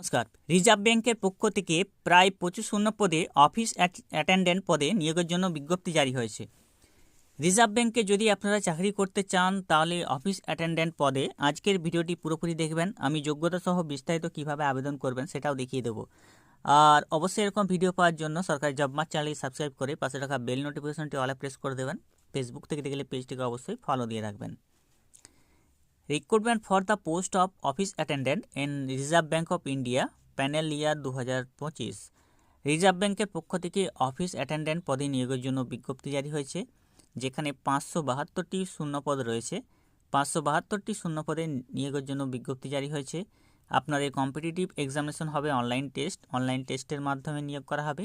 নমস্কার। রিজার্ভ ব্যাংকের পক্ষ থেকে প্রায় পঁচিশ শূন্য পদে অফিস অ্যাটেন্ডেন্ট পদে নিয়োগের জন্য বিজ্ঞপ্তি জারি হয়েছে। রিজার্ভ ব্যাংকে যদি আপনারা চাকরি করতে চান, তাহলে অফিস অ্যাটেন্ডেন্ট পদে আজকের ভিডিওটি পুরোপুরি দেখবেন। আমি যোগ্যতা সহ বিস্তারিত কীভাবে আবেদন করবেন সেটাও দেখিয়ে দেবো। আর অবশ্যই এরকম ভিডিও পাওয়ার জন্য সরকারি জব মার্চ চ্যানেলটি সাবস্ক্রাইব করে পাশে রাখা বেল নোটিফিকেশনটি অলে প্রেস করে দেবেন। ফেসবুক থেকে দেখলে পেজটিকে অবশ্যই ফলো দিয়ে রাখবেন। Recruitment for the post of office attendant in Reserve Bank of India panel year দু হাজার পঁচিশ রিজার্ভ ব্যাংকের পক্ষ থেকে অফিস অ্যাটেন্ডেন্ট পদে নিয়োগের জন্য বিজ্ঞপ্তি জারি হয়েছে, যেখানে পাঁচশো বাহাত্তরটি শূন্যপদ রয়েছে। পাঁচশো বাহাত্তরটি শূন্যপদে নিয়োগের জন্য বিজ্ঞপ্তি জারি হয়েছে। আপনার এই কম্পিটিটিভ এক্সামিনেশন হবে অনলাইন টেস্ট অনলাইন টেস্টের মাধ্যমে নিয়োগ করা হবে।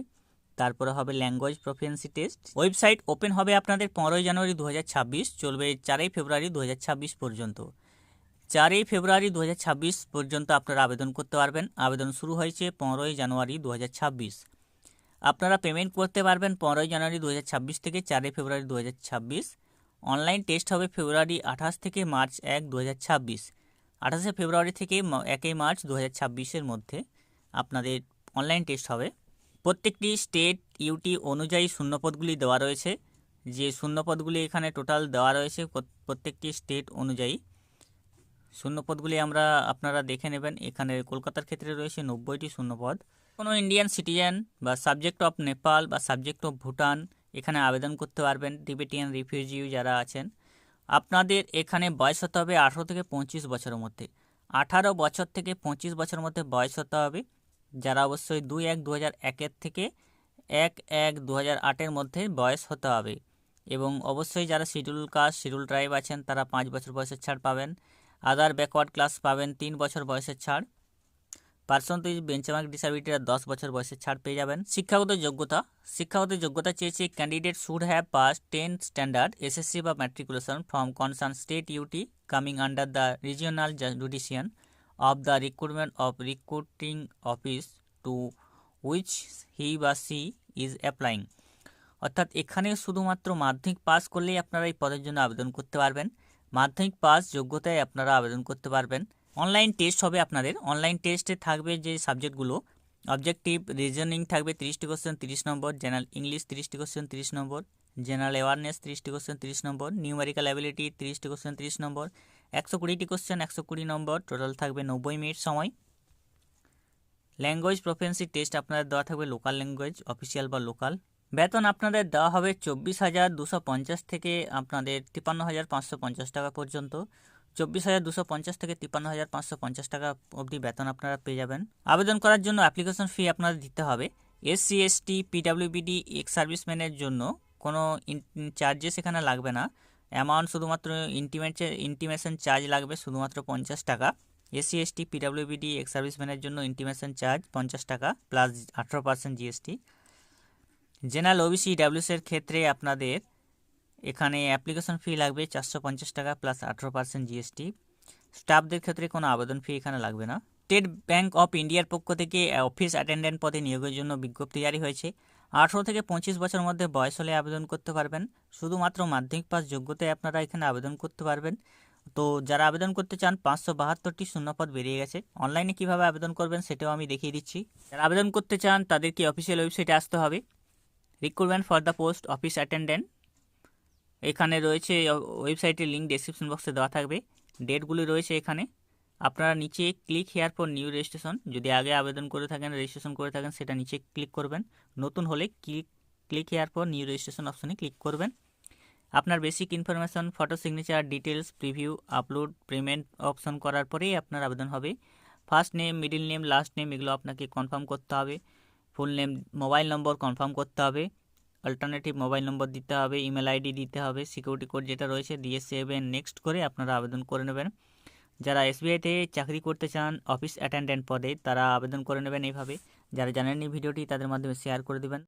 তারপরে হবে language proficiency test website open হবে আপনাদের পনেরোই জানুয়ারি দু হাজার ছাব্বিশ, চলবে চারই ফেব্রুয়ারি দু হাজার ছাব্বিশ পর্যন্ত। চারই ফেব্রুয়ারি দু হাজার ছাব্বিশ পর্যন্ত আপনারা আবেদন করতে পারবেন। আবেদন শুরু হয়েছে পনেরোই জানুয়ারি দু হাজার ছাব্বিশ। আপনারা পেমেন্ট করতে পারবেন পনেরোই জানুয়ারি দু হাজার ছাব্বিশ থেকে চারই ফেব্রুয়ারি দু হাজার ছাব্বিশ। অনলাইন টেস্ট হবে ফেব্রুয়ারি আঠাশ থেকে মার্চ এক দু আঠাশে ফেব্রুয়ারি থেকে একই মার্চ দু হাজার মধ্যে আপনাদের অনলাইন টেস্ট হবে। প্রত্যেকটি স্টেট ইউটি অনুযায়ী শূন্যপদগুলি দেওয়া রয়েছে। যে শূন্যপদগুলি এখানে টোটাল দেওয়া রয়েছে প্রত্যেকটি স্টেট অনুযায়ী শূন্যপদগুলি আমরা আপনারা দেখে নেবেন। এখানে কলকাতার ক্ষেত্রে রয়েছে নব্বইটি শূন্যপদ। কোনো ইন্ডিয়ান সিটিজেন বা সাবজেক্ট অফ নেপাল বা সাবজেক্ট অফ ভুটান এখানে আবেদন করতে পারবেন টিবেটিয়ান রিফিউজি যারা আছেন। আপনাদের এখানে বয়স হতে হবে আঠারো থেকে পঁচিশ বছরের মধ্যে। আঠারো বছর থেকে পঁচিশ বছরের মধ্যে বয়স হতে হবে। যারা অবশ্যই দুই এক দু হাজার একের থেকে এক এক দু হাজার আটের মধ্যে বয়স হতে হবে। এবং অবশ্যই যারা শিডিউল কাস্ট শিডিউল ট্রাইব আছেন, তারা পাঁচ বছর বয়সের ছাড় পাবেন। আদার ব্যাকওয়ার্ড ক্লাস পাবেন তিন বছর বয়সের ছাড়। পার্সেন্টেজ বেঞ্চমার্ক ডিসাবিলিটিরা দশ বছর বয়সের ছাড় পেয়ে যাবেন। শিক্ষাগত যোগ্যতা। শিক্ষাগত যোগ্যতা চেয়েছে candidate should have pass ten standard SSC বা matriculation from concern state UT coming under the regional jurisdiction of the recruitment of recruiting office to which he বা সি ইজ অ্যাপ্লাইং অর্থাৎ এখানে শুধুমাত্র মাধ্যমিক পাস করলেই আপনারা এই পদের জন্য আবেদন করতে পারবেন। মাধ্যমিক পাস যোগ্যতায় আপনারা আবেদন করতে পারবেন। অনলাইন টেস্ট হবে আপনাদের। অনলাইন টেস্টে থাকবে যে সাবজেক্টগুলো, অবজেক্টিভ রিজনিং থাকবে তিরিশটি কোশ্চেন তিরিশ নম্বর, জেনারেল ইংলিশ তিরিশটি কোশ্চেন তিরিশ নম্বর, জেনারেল অ্যাওয়ারনেস তিরিশটি কোশ্চেন তিরিশ নম্বর, নিউমেরিক্যাল অ্যাবিলিটি তিরিশটি কোশ্চেন তিরিশ নম্বর, একশো কুড়িটি কোশ্চেন একশো কুড়ি নম্বর, টোটাল থাকবে নব্বই মিনিট সময়। ল্যাঙ্গুয়েজ প্রফেন্সি টেস্ট আপনাদের দেওয়া থাকবে লোকাল ল্যাঙ্গুয়েজ, অফিসিয়াল বা লোকাল। বেতন আপনাদের দেওয়া হবে চব্বিশ হাজার দুশো পঞ্চাশ থেকে আপনাদের তিপান্ন হাজার পাঁচশো পঞ্চাশ টাকা পর্যন্ত। চব্বিশ হাজার দুশো পঞ্চাশ থেকে তিপ্পান্ন হাজার পাঁচশো পঞ্চাশ টাকা অবধি বেতন আপনারা পেয়ে যাবেন। আবেদন করার জন্য অ্যাপ্লিকেশন ফি আপনাদের দিতে হবে। এসসি এসটি পিডাব্লিউবিডি এক্স সার্ভিসম্যানের জন্য কোনো চার্জেস এখানে লাগবে না। অ্যামাউন্ট শুধুমাত্র ইন্টিমেট, ইন্টিমেশন চার্জ লাগবে শুধুমাত্র পঞ্চাশ টাকা। এসসি এসটি পিডাব্লিউবিডি এক্স সার্ভিসম্যানের জন্য ইন্টিমেশন চার্জ পঞ্চাশ টাকা, প্লাস আঠারো পার্সেন্ট জিএসটি জেনারেল ওবিসি ডাব্লিউসের ক্ষেত্রে আপনাদের এখানে অ্যাপ্লিকেশন ফি লাগবে চারশো পঞ্চাশ টাকা প্লাস আঠেরো পার্সেন্ট জিএসটি স্টাফদের ক্ষেত্রে কোনো আবেদন ফি এখানে লাগবে না। স্টেট ব্যাঙ্ক অফ ইন্ডিয়ার পক্ষ থেকে অফিস অ্যাটেন্ডেন্ট পদে নিয়োগের জন্য বিজ্ঞপ্তি জারি হয়েছে। আঠেরো থেকে পঁচিশ বছরের মধ্যে বয়স হলে আবেদন করতে পারবেন। শুধুমাত্র মাধ্যমিক পাস যোগ্যতায় আপনারা এখানে আবেদন করতে পারবেন। তো যারা আবেদন করতে চান, পাঁচশো বাহাত্তরটি শূন্যপদ বেরিয়ে গেছে। অনলাইনে কীভাবে আবেদন করবেন সেটাও আমি দেখিয়ে দিচ্ছি। যারা আবেদন করতে চান, তাদেরকে অফিসিয়াল ওয়েবসাইটে আসতে হবে। Recruitment for the post office attendant এখানে রয়েছে ওয়েবসাইটের লিঙ্ক ডেসক্রিপশন বক্সে দেওয়া থাকবে। ডেটগুলি রয়েছে এখানে। আপনারা নিচে click here for new registration যদি আগে আবেদন করে থাকেন রেজিস্ট্রেশন করে থাকেন, সেটা নিচে ক্লিক করবেন। নতুন হলে click click here for new registration অপশনে ক্লিক করবেন। আপনার basic information photo signature details preview upload payment option করার পরেই আপনার আবেদন হবে। First name middle name last name এগুলো আপনাকে কনফার্ম করতে হবে। Full name mobile number confirm করতে হবে। অল্টারনেটিভ মোবাইল নম্বর দিতে হবে ইমেল আইডি দিতে হবে সিকিউরিটি কোড যেটা রয়েছে দিয়ে সেভেন নেক্সট করে আপনারা আবেদন করে নেবেন। যারা এসবিআইতে চাকরি করতে চান অফিস অ্যাটেন্ডেন্ট পদে, তারা আবেদন করে নেবেন এইভাবে। যারা জানেননি ভিডিওটি, তাদের মাধ্যমে শেয়ার করে দেবেন।